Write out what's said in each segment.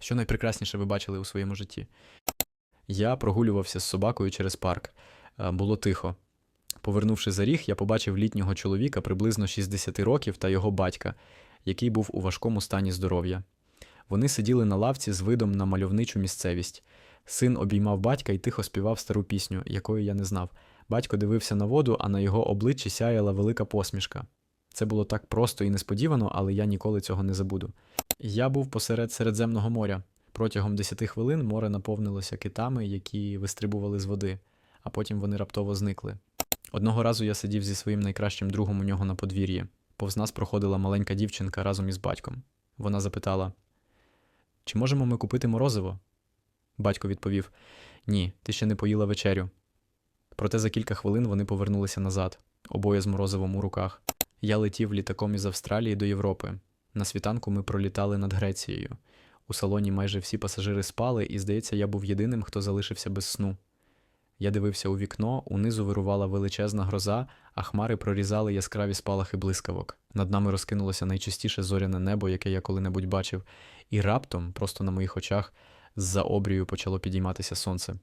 Що найпрекрасніше ви бачили у своєму житті? Я прогулювався з собакою через парк. Е, Було тихо. Повернувши за ріг, я побачив літнього чоловіка приблизно 60 років та його батька, який був у важкому стані здоров'я. Вони сиділи на лавці з видом на мальовничу місцевість. Син обіймав батька і тихо співав стару пісню, якої я не знав. Батько дивився на воду, а на його обличчі сяяла велика посмішка. Це було так просто і несподівано, але я ніколи цього не забуду. Я був посеред Середземного моря. Протягом 10 хвилин море наповнилося китами, які вистрибували з води, а потім вони раптово зникли. Одного разу я сидів зі своїм найкращим другом у нього на подвір'ї. Повз нас проходила маленька дівчинка разом із батьком. Вона запитала: Чи можемо ми купити морозиво? Батько відповів: Ні, ти ще не поїла вечерю. Проте за кілька хвилин вони повернулися назад, обоє з морозивом у руках. Я летів літаком із Австралії до Європи. На світанку ми пролітали над Грецією. У салоні майже всі пасажири спали, і, здається, я був єдиним, хто залишився без сну. Я дивився у вікно, унизу вирувала величезна гроза, а хмари прорізали яскраві спалахи блискавок. Над нами розкинулося найчистіше зоряне небо, яке я коли-небудь бачив, і раптом, просто на моїх очах, з-за обрію почало підійматися сонце.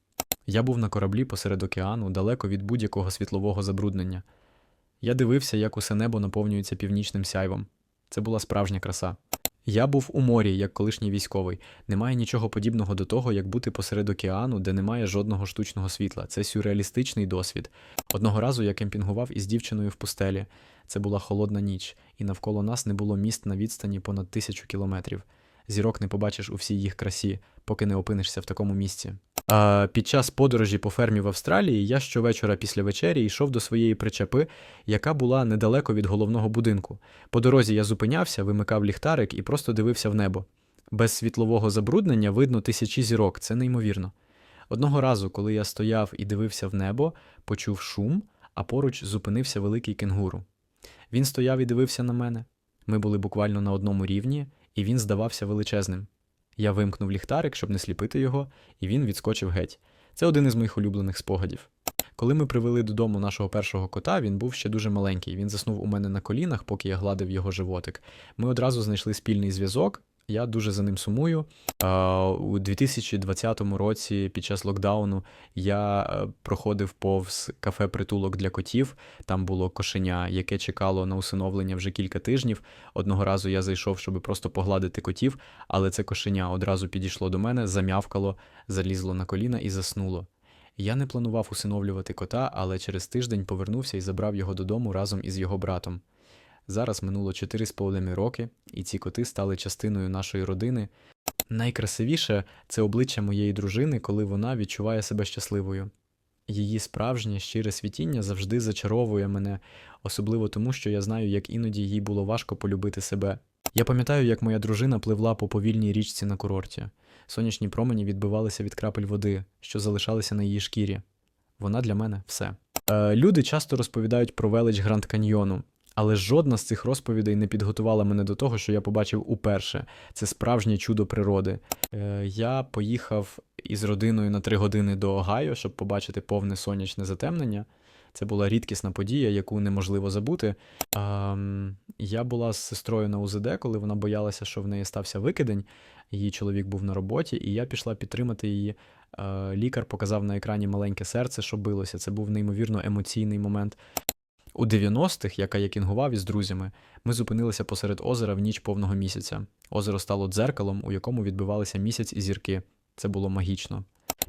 Я був на кораблі посеред океану, далеко від будь-якого світлового забруднення. Я дивився, як усе небо наповнюється північним сяйвом. Це була справжня краса. Я був у морі, як колишній військовий. Немає нічого подібного до того, як бути посеред океану, де немає жодного штучного світла. Це сюрреалістичний досвід. Одного разу я кемпінгував із дівчиною в пустелі. Це була холодна ніч, і навколо нас не було міст на відстані понад тисячу кілометрів. Зірок не побачиш у всій їх красі, поки не опинишся в такому місці. Під час подорожі по фермі в Австралії я щовечора після вечері йшов до своєї причепи, яка була недалеко від головного будинку. По дорозі я зупинявся, вимикав ліхтарик і просто дивився в небо. Без світлового забруднення видно тисячі зірок, це неймовірно. Одного разу, коли я стояв і дивився в небо, почув шум, а поруч зупинився великий кенгуру. Він стояв і дивився на мене. Ми були буквально на одному рівні, і він здавався величезним. Я вимкнув ліхтарик, щоб не сліпити його, і він відскочив геть. Це один із моїх улюблених спогадів. Коли ми привели додому нашого першого кота, він був ще дуже маленький. Він заснув у мене на колінах, поки я гладив його животик. Ми одразу знайшли спільний зв'язок. Я дуже за ним сумую. У 2020 році, під час локдауну, я е, проходив повз кафе-притулок для котів. Там було кошеня, яке чекало на усиновлення вже кілька тижнів. Одного разу я зайшов, щоб просто погладити котів, але це кошеня одразу підійшло до мене, зам'явкало, залізло на коліна і заснуло. Я не планував усиновлювати кота, але через тиждень повернувся і забрав його додому разом із його братом. Зараз минуло 4,5 роки, і ці коти стали частиною нашої родини. Найкрасивіше це обличчя моєї дружини, коли вона відчуває себе щасливою. Її справжнє щире світіння завжди зачаровує мене, особливо тому, що я знаю, як іноді їй було важко полюбити себе. Я пам'ятаю, як моя дружина пливла по повільній річці на курорті. Сонячні промені відбивалися від крапель води, що залишалися на її шкірі. Вона для мене все. Е, люди часто розповідають про велич Гранд Каньйону, але жодна з цих розповідей не підготувала мене до того, що я побачив уперше. Це справжнє чудо природи. Е, я поїхав із родиною на три години до Огайо, щоб побачити повне сонячне затемнення. Це була рідкісна подія, яку неможливо забути. Ем, я була з сестрою на УЗД, коли вона боялася, що в неї стався викидень. Її чоловік був на роботі, і я пішла підтримати її. Е, лікар показав на екрані маленьке серце, що билося. Це був неймовірно емоційний момент. У 90-х я каякінгував із друзями. Ми зупинилися посеред озера в ніч повного місяця. Озеро стало дзеркалом, у якому відбивалися місяць і зірки. Це було магічно.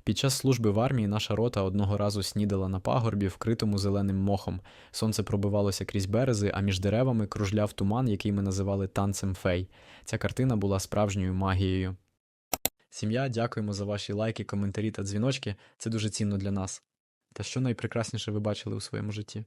Під час служби в армії наша рота одного разу снідала на пагорбі, вкритому зеленим мохом. Сонце пробивалося крізь берези, а між деревами кружляв туман, який ми називали танцем фей. Ця картина була справжньою магією. Сім'я, дякуємо за ваші лайки, коментарі та дзвіночки. Це дуже цінно для нас. Та що найпрекрасніше ви бачили у своєму житті?